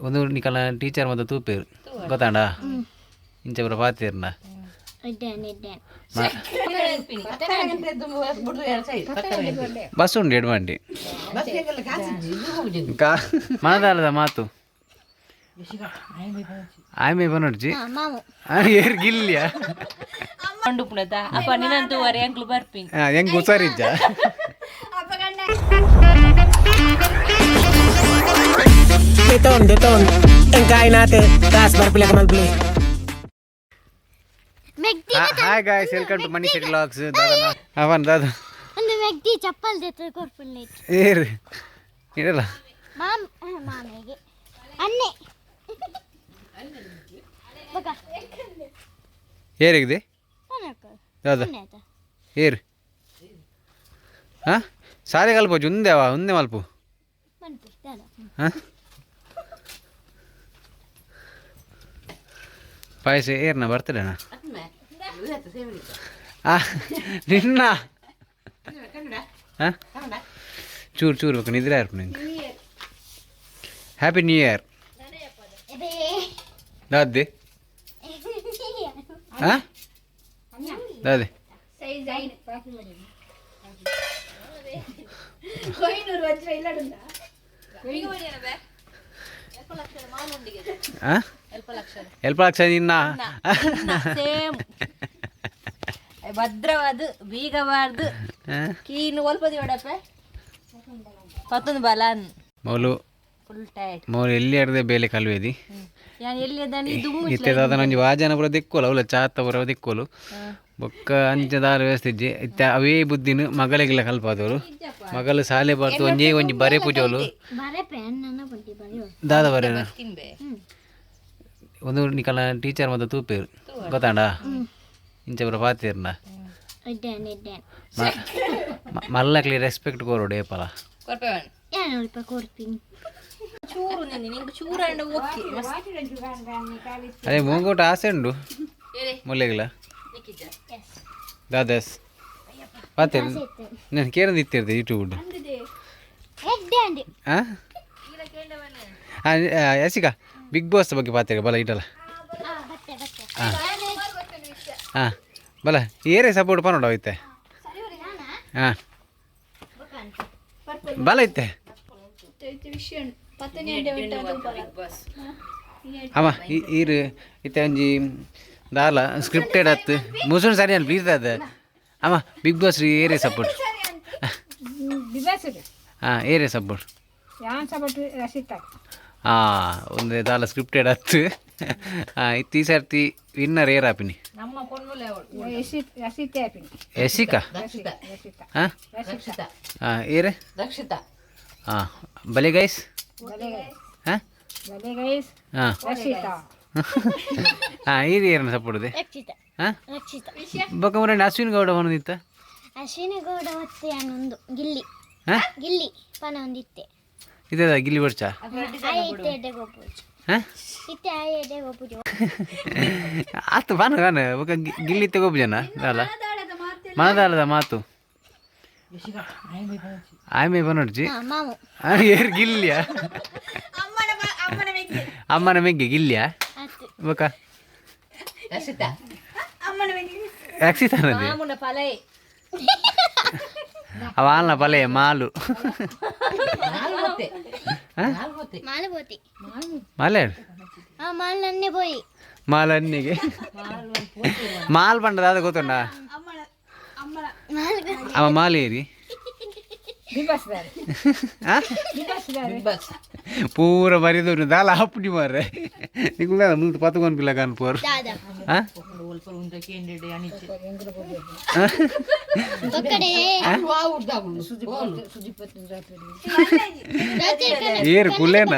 ಒಂದು ನಿಕಲ ಟೀಚರ್ ಮತ್ತು ತೂಪೇರು ಗೊತ್ತಾಂಡ ಇಂಚ ಪೂರ ಪಾತೀರ್ನ ಇದ್ದೇನೆ ಇದ್ದೇನೆ ಬಸ್ ಉಂಡು ಎಡ್ ಮಂಡಿ ಕಾ ಮಾತಾಡದ ಮಾತು ಆమె ಬನ್ನೊಡ್ಜಿ ಹಾ ಮಾಮು ಏರ್ ಗಿಲ್ಯ ಕೊಂಡು ಪುಣತ ಅಪ್ಪ ನಿನ್ನಂತೂ ವರೆ ಅಂಕ್ಲು ಬರ್ಪಿನ್ ಹೆಂಗ್ ಹುಷಾರಿಜ್ಜ Deton, deton. Engkain natin. Taas, marpila ka mag-play. ಮೆಗ್ದಿ hi guys welcome to money city logs ದಾದನ ಅವನ್ ದಾದ ಒಂದು ಮೆಗ್ದಿ ಚಪ್ಪಲ್ ಜೊತೆ ಕೊರ್ಪುಳ್ಳಿ ಏರ್ ಇರಲ್ಲ ಮಾಮ್ ಮಾಮೆಗೆ ಅನ್ನೆ ಬಕ ಏರಿಗಿದೆ ದಾದ ಏರ್ ಹಾ ಸಾರಿ ಕಲ್ಪೋಜು ಒಂದೇ ಅವ ಒಂದೇ ಮಲ್ಪು ಹಾ ಪಾಯಸ ಏರ್ನ ಬರ್ತಡೇನಾ ಆ ನಿನ್ನ ಹಾ ಚೂರು ಚೂರು ಬೇಕು ನಿದ್ರೆ ಇರ್ಪ ನಿಂಗೆ ಹ್ಯಾಪಿ ನ್ಯೂ ಇಯರ್ ಎಬೇ ದಾದೆ ಹಾ ದಾದೆ ಹಾ ಎಲ್ಪ ಲಕ್ಷ ನಿನ್ನ ಭದ್ರವಾದ ಬೀಗಬಾರ್ದು ಹಾ? ಕೀನು ಒಲ್ಪದಿ ಹೊಡಪ್ಪ ಪತ್ತೊಂದು ಬಲಾನ್. ಮೌಲು. ಫುಲ್ ಟೈಟ್ ಮೌಲು ಎಲ್ಲಿ ಅರ್ದೆ ಬೇಲೆ ಕಲ್ವೇದಿ? ಇತ್ತೆ ದಾದ ನಂಜಿ ವಾಜನ ಪುರ ದಿಕ್ಕೋಲು ಅವಳ ಚಾತ ಪುರ ದಿಕ್ಕೋಲು. ಬೊಕ್ಕ ಅಂಚದಾರ ವ್ಯವಸ್ಥೆ ಇತ್ತೆ ಅವೇ ಬುದ್ಧಿನ ಮಗಳಿಗೆಲ್ಲ ಕಲ್ಪಾದವರು ಮಗಳು ಸಾಲೆ ಬರ್ತು ಒಂಜೇ ಒಂಜಿ ಬರೆ ಪೂಜೋಲು. ದಾದ ಬರೆ ಒಂದು ನಿಕಲ ಟೀಚರ್ ಮತ್ತು ತೂಪೇರು ಗೊತ್ತಾಂಡ ಇಂಚ ಪುರ ಪಾತೀರ್ನ ಮಲ್ಲಕ್ಲಿ ರೆಸ್ಪೆಕ್ಟ್ ಕೋರೋಡು ಏಪಲ ಅದೇ ಮುಂಗೋಟ ಆಸೆ ಉಂಡು. ನಿಕ್ಕಿದ್ದ ದಾದಸ್ ಪಾತೀರ್ ನಾನು ಕೇರದು ಇತ್ತಿರ್ದೆ ಯೂಟ್ಯೂಬ್ ಹಾಂ ಯಸಿಕ ಬಿಗ್ ಬಾಸ್ ಬಗ್ಗೆ ಪಾತ್ರೆ ಬಲ ಇಡಲ್ಲ ಹಾ ಬಲ ಏರೇ ಸಪೋರ್ಟ್ ಪನ್ನೋಡ ಐತೆ. ಹಾಂ ಬಲ ಐತೆ. ಅಮ್ಮ ಈ- ಈರು ಇತ್ತೆ ಒಂಜಿ ದಾಲ ಸ್ಕ್ರಿಪ್ಟೆಡ್ ಆತು. ಮುಸುಣ್ ಸರಿ ಅಲ್ಲಿ ಪ್ಲೀಸ್ ಅದ ಅಮ್ಮ ಬಿಗ್ ಬಾಸ್ ರೀ ಏರೇ ಸಪೋರ್ಟ್ ಹಾಂ ಏರೇ ಸಪೋರ್ಟ್ ಹಾಂ ಒಂದು ದಾಲ ಸ್ಕ್ರಿಪ್ಟೆಡ್ ಹಾಂ ಇತ್ತು ಈ ಸರ್ತಿ ವಿನ್ನರ್ ಏರ್ ನಮ್ಮ ಯಶಿಕಾ? ಹಾಂ? ಹಾಂ ಏರೆ? ರಕ್ಷಿತಾ. ಹಾಂ? ಬಲೆ ಗೈಸ್ ಹಾಂ. ಹಾಂ ಹಾಂ ಇದು? ಏರನ್ನ ಸಪೋರ್ಟ್ದೆ ಹಾಂ? ರಕ್ಷಿತ. ಬೊಕ್ಕ ಅಶ್ವಿನ್ ಗೌಡ ಹೊಂದಿತ್ತ ಅಶ್ವಿನಿ ಗೌಡ ಮತ್ತೆ ಅನ್ನೊಂದು ಗಿಲ್ಲಿ. ಹಾಂ? ಗಿಲ್ಲಿ ಪನ ಒಂದಿತ್ತೆ ಇದ ಗಿಲ್ಲಿ ಬರ್ಚ? ಆತು ಬಾನ ಬಾನ. ಗಿ- ಗಿಲ್ಲಿ ತಗೋಬಜನ? ಅಲ್ಲ. ಮನದಾಳದ ಮಾತು. ಆಮೆ ಮಾಮು ಏರ್ ಗಿಲ್ಲಿಯ? ಅಮ್ಮನ ಮೆಗ್ಗೆ ಗಿಲ್ಲಿಯ? ಆತು ಬೊಕ್ಕ ರಕ್ಷಿತಾ ಯಾಕ್ಸಿತಾನದೆ ಮಾಮುನ ಪಲೈ ಅವ ಆಲ್ನ ಪಲೆ ಮಾಲು ಹಾಂ ಮಾಲಬೋತಿ ಮಾಲೆ ಆ ಮಾಲ್ ನನ್ನೆ పోయి ಮಾಲ್ ಅನ್ನಿಗೆ ಮಾಲ್ ಪಂಡದ ಅದು ಗೊತ್ತುಂಡ ಮಾಲ್ ಅವ ಮಾಲ್ ಏರಿ ಆ? ಪೂರ ಬರಿದವ್ರು ದಾಲ ಹಪ್ಪಡಿ ಮಾರ್ರೆ ನಿಗುಲ ಮುಂದೆ ಪತ್ಕೊಂಡು ಪಿಲ್ಲ ಸ್ವಲ್ಪ ಉಂಡೆ ಕೇಂದ್ರಡೆ ಅನಿಚೆ ಏರು ಕುಲೇನ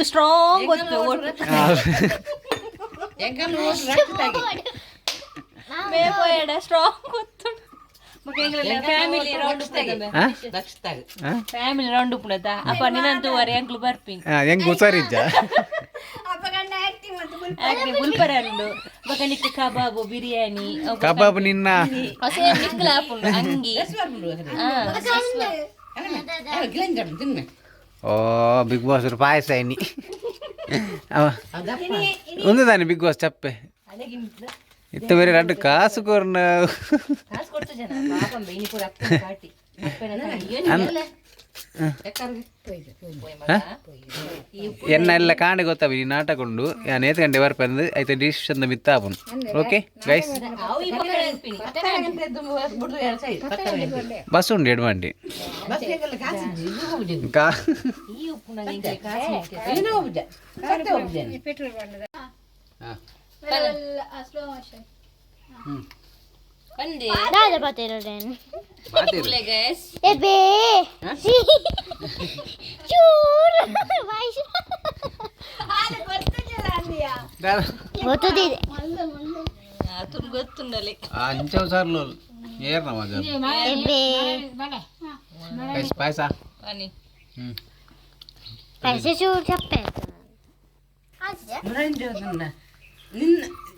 ಸ್ಟ್ರಾಂಗ್ ಗೊತ್ತು ಒಟ್ಟು. ಸ್ಟ್ರಾಂಗ್ ಗೊತ್ತು. ಫ್ಯಾಮಿಲಿ ರೌಂಡ್ ಫ್ಯಾಮಿಲಿ ರೌಂಡ್ ಅಪ್ಪ ನಿನ್ನಂತೂ ವರೆ ಎಂಗ್ಲು ಬರ್ಪಿ ಹೆಂಗ್ ಗೊತ್ತಾರಿದ್ದ ಆಗ್ಲಿ ಉಲ್ಪರಲ್ಲು ಬಗಲಿಕ್ಕೆ ಕಬಾಬು ಬಿರಿಯಾನಿ ಕಬಾಬ್ ನಿನ್ನ. ಹೊಸ ನಿಕ್ಕಲ ಹಾಕೊಂಡು ಅಂಗಿ. ಓ ಬಿಗ್ ಬಾಸ್ ಪಾಯಸ ಎನಿ ಒಂದು ತಾನೆ ಬಿಗ್ ಬಾಸ್ ಚಪ್ಪೆ. ಇತ್ತ ಬೇರೆ ರಡ್ಡು ಕಾಸು ಕೋರ್ನ. ಎನ್ನೆಲ್ಲ ಕಾಣೆ ಗೊತ್ತಾವ ಈ ನಾಟಕೊಂಡು ನೇತಗಂಟೆ ಬರ್ಪಂದು ಐತೆ ಡಿಶ್ ಚಂದ ಮಿತ್ತಾಪನ್ ಓಕೆ ಗೈಸ್ ಅವು ಈ ಪಕ್ಕ ನೆನ್ಪಿನಿ. ಬಸ್ ಉಂಡು ಎಡ್ಮಂಡಿ ಕಾ ಈ ಉಪ್ಪು Pandi. Dah dapat tidur den. Pandi. Boleh guys. Ebe. Si. Cur. Baik. Ada kau jalan dia. Dah. Waktu di. Nah, Atur gue tuh nali. Anjau sarlo. Yer nama jalan. Ebe. Mana? Es paisa. Ah. Pani. Hmm. Paisa cur capek. Mana yang dia tuh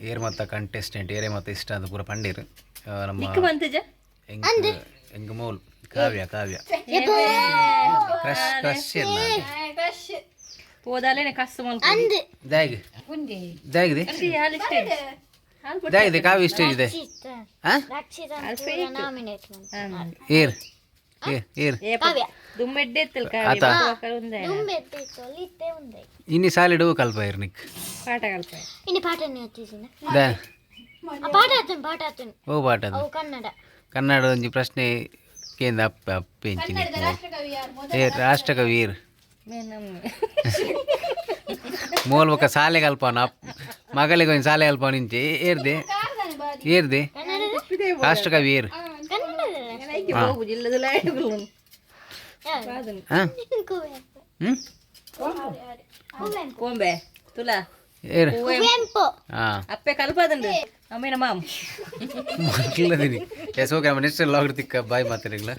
ಏರ್ ಮತ್ತ contestant ಏರೇ ಮತ್ತ ಇಷ್ಟ ಅಂತ ಪೂರ ಪಂಡೀರ್. ನಮ್ಮ ಎಂಗ್ ಎಂಗ್ ಮೌಲ್? ಕಾವ್ಯ ಕಾವ್ಯ. ಕ್ರಶ್ ಕ್ರಶ್ ಇಲ್ಲ ಹೋದಾಲೇನೆ ಕಷ್ಟ ಮಲ್ಕೊಂಡು. ದಾಗಿ ದಾಗಿದೆ ದಾಗಿದೆ ಕಾವ್ಯ ಇಷ್ಟ ಇದೆ. ಏರ್. ಏರ್ ಏರ್ ఏ ప- దుమ్మెడ్డే ఎత్తలు ಆತ ఉందా Dumbette solite unde. ఇన్ని సాలిడు కల్ప ఇర్ నీకు పాట కలిపాయి Ini paata ni వచ్చేసిన దా ఆ పాట అతను పాట అతను ఓ పాట ಅದು అవు కన్నడ ಕನ್ನಡ ಒಂಜಿ ಪ್ರಶ್ನೆ ಕೇಂದ್ರ ಅಪ್ಪ ಅಪ್ಪೆಂಚಿ ಏ ರಾಷ್ಟ್ರಕವಿ ಏರ್ ಮೂಲ ఒక ಸಾಲೆ ಕಲ್ಪನ ಮಗಳಿಗೆ ಒಂದು ಸಾಲೆ ಕಲ್ಪನ ಇಂಚೆ ಏರ್ದೆ ಏರ್ದೆ ರಾಷ್ಟ್ರಕವಿ ಏರ್ కన్నడ బాబు జిల్లదు లాయకులు ಹಾಂ ಹ್ಞೂ కోంబే తులా ಏರ್ కువెంపు ಹಾಂ అప్పే కలపదండి అమ్మైన మామ్ ಮಕ್ಕಳದಿನಿ ಎಸ್ ಓಕೆ ನಮ್ಮ ನೆಕ್ಸ್ಟ್ ಲಾಗ್ ತಿಕ್ಕ ಬಾಯ್ ಮಾತಾಡಿಲ್ಲ